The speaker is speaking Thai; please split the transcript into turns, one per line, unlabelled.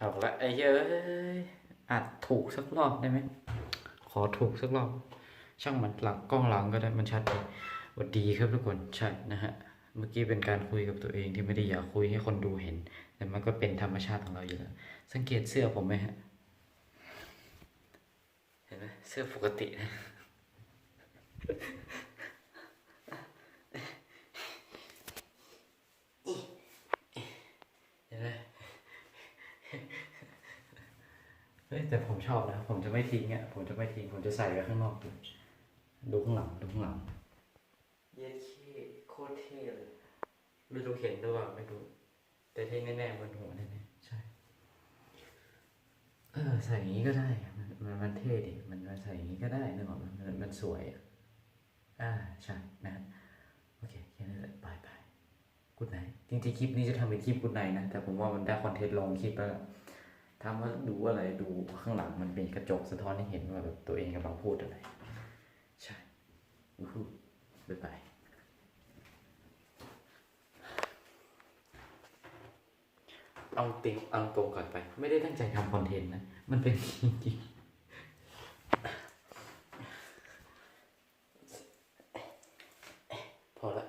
เอาละไอ้เยอ้ยอาจถูกสักรอบได้ไหม ขอถูกสักรอบ ช่างมันหลังกล้องหลังก็ได้มันชัดดีวัสดีครับทุกคนใช่นะฮะ เมื่อกี้เป็นการคุยกับตัวเองที่ไม่ได้อยากคุยให้คนดูเห็น แต่มันก็เป็นธรรมชาติของเราอยู่แล้วสังเกตเสื้อผมไหมฮะเห็นไหมเสื้อปกตินะเห็นไหม เฮ้ยแต่ผมชอบนะ ผมจะไม่ทิ้งอะผมจะไม่ทิ้ง ผมจะใส่ไว้ข้างนอกดูดูข้างหลังดูข้างหลัง เย็ดขี้โคตรเท่เลยไม่รู้เห็นหรือเปล่าไม่รู้ แต่ที่แน่ๆบนหัวแน่ๆใช่ เออ ใส่อย่างนี้ก็ได้อะมันมันมันเท่ดิมันมันใส่อย่างนี้ก็ได้นึกออกไหมมันมันสวยอะอ่าใช่นะฮะโอเคแค่นั้นแหละบายบายกูดไนจริงๆคลิปนี้จะทำเป็นคลิปกูดไนนะแต่ผมว่ามันได้คอนเทนต์ลงคลิปแล้วล่ะ ถามว่าดูอะไรดูข้างหลังมันเป็นกระจกสะท้อนให้เห็นว่าแบบตัวเองกำลังพูดอะไร ใช่อู้หูบ๊ายบายเอาติงเอาตรงก่อนไป ไม่ได้ตั้งใจทำคอนเทนต์นะ มันเป็นจริงๆพอละ